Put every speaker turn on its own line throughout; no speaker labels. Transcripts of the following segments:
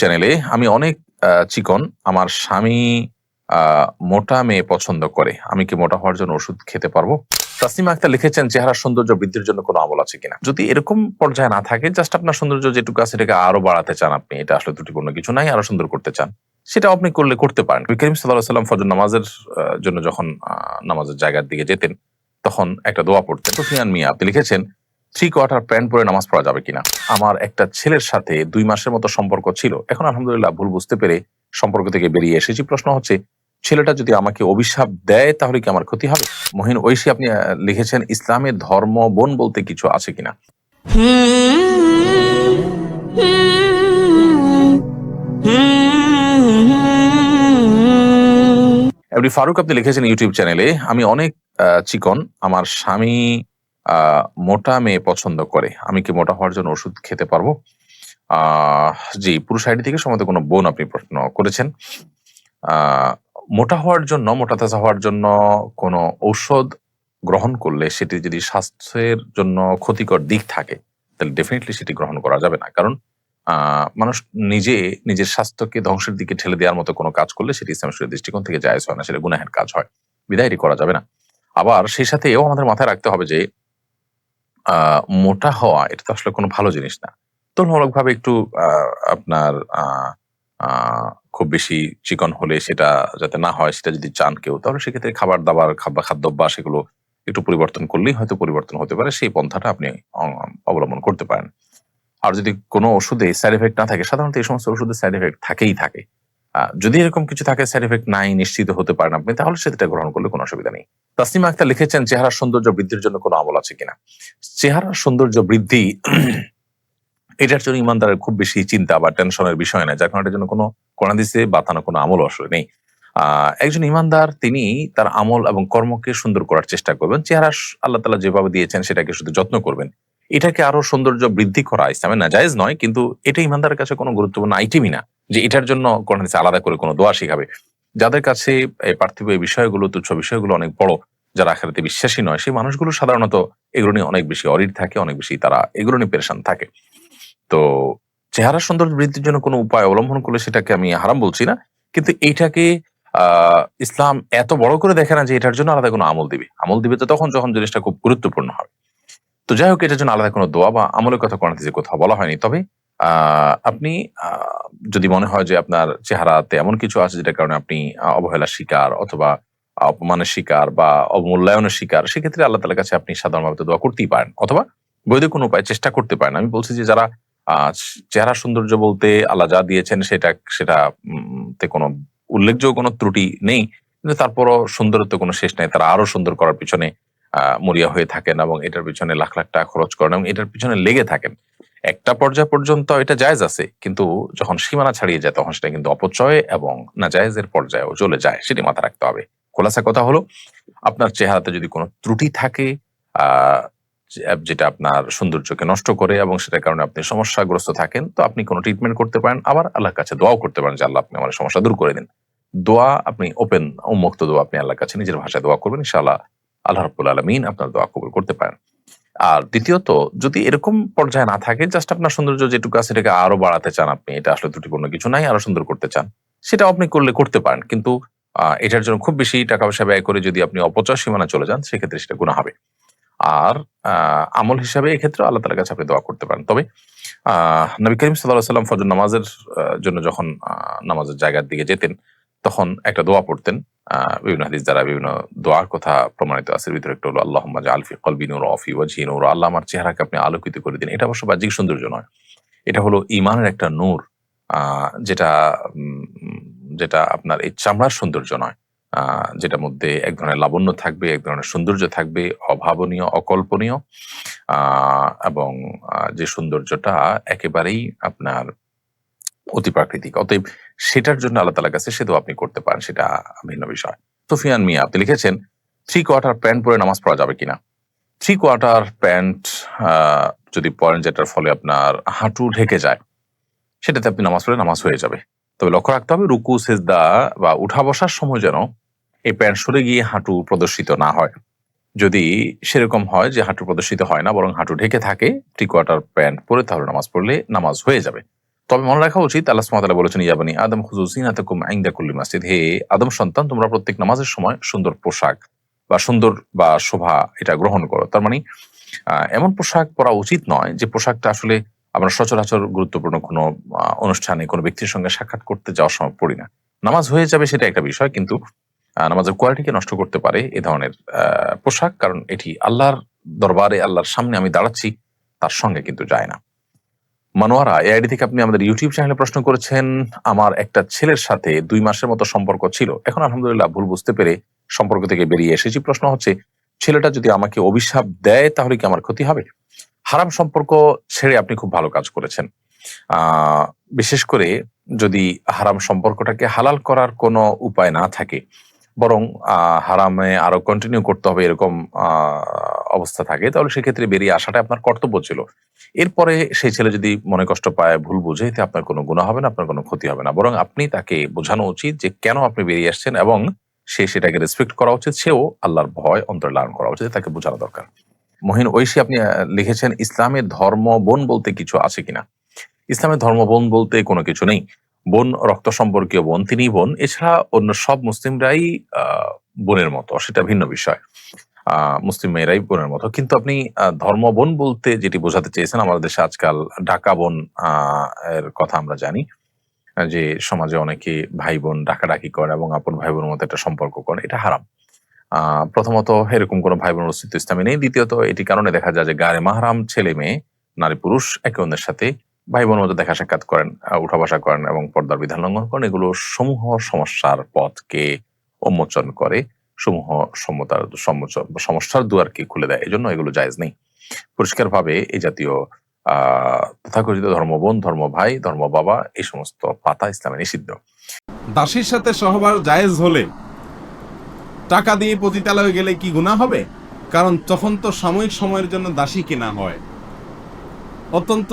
চ্যানেলে আমি অনেক চিকন আমার স্বামী মোটা মেয়ে পছন্দ করে। আমি কি মোটা হওয়ার জন্য ওষুধ খেতে পারব? তাসনিমা আক্তার লিখেছেন, চেহারা সৌন্দর্য বৃদ্ধির জন্য কোনো আমল আছে কিনা? যদি এরকম পর্যায়ে না থাকে জাস্ট আপনার সৌন্দর্য যেটুকু আছে, এটাকে আরও বাড়াতে চান আপনি। এটা আসলে ত্রুটিপূর্ণ কিছু নাই, আরও সুন্দর করতে চান। সেটা আপনি করলে, করতে পারেন। নবী করিম সাল্লাহ সাল্লাম ফজর নামাজের জন্য যখন নামাজের জায়গার দিকে যেতেন, তখন একটা দোয়া পড়তেন। সুফিয়ান মিয়া, আপনি লিখেছেন থ্রি কোয়ার্টার প্যান্ট পরে নামাজ পড়া যাবে কিনা? আমার একটা ছেলের সাথে দুই মাসের মতো সম্পর্ক ছিল। এখন আলহামদুলিল্লাহ ভুল বুঝতে পেরে সম্পর্ক থেকে বেরিয়ে এসেছি। প্রশ্ন হচ্ছে, ছেলেটা যদি আমাকে অভিশাপ দেয়, তাহলে কি আমার ক্ষতি হবে? মহিন ঐশী, আপনি লিখেছেন ইসলামের ধর্ম বোন বলতে কিছু আছে কিনা? এমনি ফারুক, আপনি লিখেছেন ইউটিউব চ্যানেলে, আমি অনেক চিকন। আমার স্বামী মোটা মেয়ে পছন্দ করে। আমি কি মোটা হওয়ার জন্য ওষুধ খেতে পারব? জি, পুরুষ আইডি থেকে সম্ভবত কোনো বোন আপনি প্রশ্ন করেছেন। মোটা হওয়ার জন্য, মোটা তাজা হওয়ার জন্য কোনো ঔষধ গ্রহণ করলে সেটি যদি স্বাস্থ্যের জন্য ক্ষতিকর দিক থাকে, তাহলে ডেফিনেটলি সেটি গ্রহণ করা যাবে না। কারণ মানুষ নিজে, নিজের স্বাস্থ্যকে ধ্বংসের দিকে ঠেলে দেওয়ার মতো কোনো কাজ করলে সেটি ইসলাম শরীয়তের দৃষ্টিকোণ থেকে জায়েজ হয় না, সেটা গুনাহের কাজ হয়। বিদায়টি করা যাবে না। আবার সেই সাথে এও আমাদের মাথায় রাখতে হবে যে মোটা হওয়া, এটা তো আসলে কোনো ভালো জিনিস না। তুলনামূলক ভাবে একটু আপনার খুব বেশি চিকন হলে সেটা যাতে না হয়, সেটা যদি চান কেউ, তাহলে সেক্ষেত্রে খাবার দাবার, খাবার খাদ্যাভ্যাস এগুলো একটু পরিবর্তন করলেই হয়তো পরিবর্তন হতে পারে। সেই পন্থাটা আপনি অবলম্বন করতে পারেন। আর যদি কোনো ওষুধে সাইড এফেক্ট না থাকে, সাধারণত এই সমস্ত ওষুধের সাইড এফেক্ট থাকেই থাকে। যদি এরকম কিছু থাকে সাইড এফেক্ট নাই, নিশ্চিত হতে পারেন আপনি, তাহলে সেটা গ্রহণ করলে কোনো অসুবিধা নেই। তাসনিমা আক্তার লিখেছেন, চেহারার সৌন্দর্য বৃদ্ধির জন্য কোনো আমল আছে কিনা? চেহারার সৌন্দর্য বৃদ্ধি, এটার জন্য ইমানদারের খুব বেশি চিন্তা বা টেনশনের বিষয় না যার কারণে এটার জন্য কোনো কোনাদিসে বাতানো কোনো আমল আসলে নেই। একজন ইমানদার, তিনি তার আমল এবং কর্মকে সুন্দর করার চেষ্টা করবেন। চেহারা আল্লাহ তালা যেভাবে দিয়েছেন, সেটাকে শুধু যত্ন করবেন। এটাকে আরও সৌন্দর্য বৃদ্ধি করা ইসলামে না, জায়েজ নয়, কিন্তু এটা ইমানদারের কাছে কোনো গুরুত্বপূর্ণ আইটেমই না, যে এটার জন্য কোন আলাদা করে কোনো দোয়া শিখাবে। যাদের কাছে পার্থিব এই বিষয়গুলো, তুচ্ছ বিষয়গুলো অনেক বড়, যারা আখেরাতে বিশ্বাসী নয়, সেই মানুষগুলো সাধারণত এগুলো নিয়ে অনেক বেশি অরিড থাকে, অনেক বেশি তারা এগুলো নিয়ে পেরেশান থাকে। তো চেহারা সৌন্দর্য বৃদ্ধির জন্য কোনো উপায় অবলম্বন করলে সেটাকে আমি হারাম বলছি না, কিন্তু এইটাকে ইসলাম এত বড় করে দেখে না যে এটার জন্য আলাদা কোনো আমল দিবে। আমল দিবে তো তখন, যখন জিনিসটা খুব গুরুত্বপূর্ণ হবে। তো যাই হোক, এটার জন্য আলাদা কোনো দোয়া বা আমলের কথা কোনো কোথাও বলা হয়নি। তবে আপনি যদি মনে হয় যে আপনার চেহারাতে এমন কিছু আছে যেটার কারণে আপনি অবহেলার শিকার অথবা অপমানের শিকার বা অবমূল্যায়নের শিকার, সেক্ষেত্রে আল্লাহ তালার কাছে আপনি সাধারণভাবে দোয়া করতেই পারেন। অথবা বৈধ কোনো উপায় চেষ্টা করতে পারেন। আমি বলছি যে যারা চেহারা সৌন্দর্য বলতে আল্লাহ যা দিয়েছেন সেটা সেটা তে কোনো উল্লেখযোগ্য কোনো ত্রুটি নেই। কিন্তু তারপরও সুন্দরত্ব কোনো শেষ নেই। তারা আরও সুন্দর করার পিছনে মরিয়া হয়ে থাকেন এবং এটার পিছনে লাখ লাখ টাকা খরচ করেন এবং এটার পিছনে লেগে থাকেন। একটা পর্যায় পর্যন্ত এটা জায়েজ আছে, কিন্তু যখন সীমানা ছাড়িয়ে যায় তখন সেটা কিন্তু অপচয় এবং না জায়েজের পর্যায়েও চলে যায়, সেটি মাথা রাখতে হবে। খোলাসা কথা হলো, আপনার চেহারাতে যদি কোনো ত্রুটি থাকে যেটা আপনার সৌন্দর্যকে নষ্ট করে এবং সেটার কারণে আপনি সমস্যাগ্রস্ত থাকেন, তো আপনি কোনো ট্রিটমেন্ট করতে পারেন। আবার আল্লাহর কাছে দোয়াও করতে পারেন যে, আল্লাহ, আপনি আমার সমস্যা দূর করে দিন। দোয়া আপনি ওপেন উন্মুক্ত দোয়া আপনি আল্লাহর কাছে নিজের ভাষায় দোয়া করবেন, ইনশাআল্লাহ আল্লাহ রব্বুল আলমিন আপনার দোয়া কবুল করতে পারেন। আর দ্বিতীয়ত, যদি এরকম পর্যায়ে না থাকে জাস্ট আপনার সৌন্দর্য যেটুকু আছে সেটাকে আরও বাড়াতে চান আপনি। এটা আসলে ত্রুটিপূর্ণ কিছু নাই, আরও সুন্দর করতে চান। সেটা আপনি করলে করতে পারেন। কিন্তু এটার জন্য খুব বেশি টাকা পয়সা ব্যয় করে যদি আপনি অপচয় সীমানা চলে যান, সেক্ষেত্রে সেটা গুণা হবে। আর আমল হিসাবে এক্ষেত্রে আল্লাহ তালার কাছে আপনি দোয়া করতে পারেন। তবে আহ নবী করিম সাল্লাহ সাল্লাম ফজর নামাজের জন্য যখন নামাজের জায়গার দিকে যেতেন তখন একটা দোয়া পড়তেন বিভিন্ন হাদিস দ্বারা বিভিন্ন দোয়ার কথা প্রমাণিত আছে। ভিতরে একটা হলো আল্লাহ আলফি কলবি নূর অফি ওয়াজি নূর। আল্লাহ আমার চেহারাকে আপনি আলোকিত করে দিন। এটা অবশ্য বাহ্যিক সৌন্দর্য নয়। এটা হলো ইমানের একটা নূর যেটা যেটা আপনার এই চামড়ার সৌন্দর্য নয়। যেটার মধ্যে এক ধরনের লাবণ্য থাকবে, এক ধরনের সৌন্দর্য থাকবে, অভাবনীয়, অকল্পনীয়। এবং যে সৌন্দর্যটা একেবারেই আপনার অতি প্রাকৃতিক। অতএব সেটার জন্য আল্লাহ তালার কাছে সেটাও আপনি করতে পারেন, সেটা ভিন্ন বিষয়। সুফিয়ান মিয়া, আপনি লিখেছেন, থ্রি কোয়ার্টার প্যান্ট পরে নামাজ পড়া যাবে কিনা? থ্রি কোয়ার্টার প্যান্ট যদি পরেন যেটার ফলে আপনার হাঁটু ঢেকে যায়, সেটাতে আপনি নামাজ পড়ে নামাজ হয়ে যাবে। তবে লক্ষ্য রাখতে হবে, রুকু, সেজদা বা উঠা বসার সময় যেন এই প্যান্ট সরে গিয়ে হাঁটু প্রদর্শিত না হয়। যদি সেরকম হয় যে হাঁটু প্রদর্শিত হয় না, বরং হাঁটু ঢেকে থাকে, থ্রি কোয়ার্টার প্যান্ট পরে তাহলে নামাজ পড়লে নামাজ হয়ে যাবে। তবে মনে রাখা উচিত, আল্লাহ সুবহানাহু বলেছেন ইয়াবানি আদম, খুযু জিনাতাকুম ইনদা কুল্লি মাসজিদ। হে আদম সন্তান, তোমরা প্রত্যেক নামাজের সময় সুন্দর পোশাক বা সুন্দর বা শোভা এটা গ্রহণ করো। তার মানে এমন পোশাক পরা উচিত নয় যে পোশাকটা আসলে আমরা সচরাচর গুরুত্বপূর্ণ কোনো অনুষ্ঠানে কোনো ব্যক্তির সঙ্গে সাক্ষাৎ করতে যাওয়ার সময় পড়ি না। নামাজ হয়ে যাবে সেটা একটা বিষয়, কিন্তু নামাজের কোয়ালিটিকে নষ্ট করতে পারে এ ধরনের পোশাক, কারণ এটি আল্লাহর দরবারে, আল্লাহর সামনে আমি দাঁড়াচ্ছি, তার সঙ্গে কিন্তু যায় না। মানোয়ারা, এআইডি থেকে আপনি আমাদের ইউটিউব চ্যানেলে প্রশ্ন করেছেন, আমার একটা ছেলের সাথে দুই মাসের মতো সম্পর্ক ছিল। এখন আলহামদুলিল্লাহ ভুল বুঝতে পেরে সম্পর্ক থেকে বেরিয়ে এসেছি। প্রশ্ন হচ্ছে, ছেলেটা যদি আমাকে অভিশাপ দেয়, তাহলে কি আমার ক্ষতি হবে? হারাম সম্পর্ক ছেড়ে আপনি খুব ভালো কাজ করেছেন। বিশেষ করে যদি হারাম সম্পর্কটাকে হালাল করার কোনো উপায় না থাকে বরং হারামে আরও কন্টিনিউ করতে হবে এরকম অবস্থা থাকে, তাহলে সেক্ষেত্রে বেরিয়ে আসাটা আপনার কর্তব্য ছিল। এরপরে সেই ছেলে যদি মনে কষ্ট পায়, ভুল বুঝে, এতে আপনার কোনো গুণা হবে না, আপনার কোনো ক্ষতি হবে না। বরং আপনি তাকে বোঝানো উচিত যে কেন আপনি বেরিয়ে আসছেন এবং সে সেটাকে রেসপেক্ট করা উচিত, সেও আল্লাহর ভয় অন্তরে লালন করা উচিত তাকে বোঝানো দরকার। মহিন ঐশী, আপনি লিখেছেন ইসলামের ধর্ম বোন বলতে কিছু আছে কিনা? ইসলামের ধর্ম বোন বলতে কোনো কিছু নেই। বোন রক্ত সম্পর্কীয় বোন তিনি বোন। এছাড়া অন্য সব মুসলিমরাই বোনের মতো, সেটা ভিন্ন বিষয়। মুসলিম মেয়েরাই বোনের মতো। কিন্তু আপনি ধর্ম বোন বলতে যেটি বোঝাতে চেয়েছেন, আমাদের দেশে আজকাল ঢাকা বোন এর কথা আমরা জানি, যে সমাজে অনেকে ভাই বোন ডাকাডাকি করে এবং আপন ভাই বোনের মতো একটা সম্পর্ক করে, এটা হারাম। প্রথমত এরকম কোনো ভাই বোনের অস্তিত্ব ইসলামে নেই। দ্বিতীয়ত, এটি কারণে দেখা যায় যে গায়ে মাহারাম ছেলে মেয়ে, নারী পুরুষ, একে অন্যের সাথে ভাই বোনের মধ্যে দেখা সাক্ষাৎ করেন উঠা বসা করেন এবং পর্দার বিধান লঙ্ঘন করেন, এগুলো সমূহ সমস্যার পথকে উন্মোচন করে, সমূহ সমতার সমস্যার দুয়ারকে খুলে দেয়। এজন্য এগুলো জায়েজ নেই। পরিষ্কার ভাবে এই জাতীয় তথাকথিত ধর্ম ভাই ধর্ম বাবা এই সমস্ত পাতা ইসলামে নিষিদ্ধ।
দাসীর সাথে সহবাস জায়েজ হলে টাকা দিয়ে পতিতালয়ে গেলে কি গুনাহ হবে? কারণ তখন তো সাময়িক সময়ের জন্য দাসী কেনা হয়। অত্যন্ত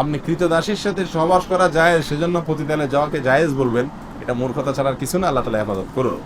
আপনি কৃতদাসীর সাথে সহবাস করা যায়, সেজন্য প্রতিদানে যাওয়াকে জায়েজ বলবেন। এটা মূর্খতা ছাড়ার কিছু না, আল্লাহ তালা হেফাজত করুন।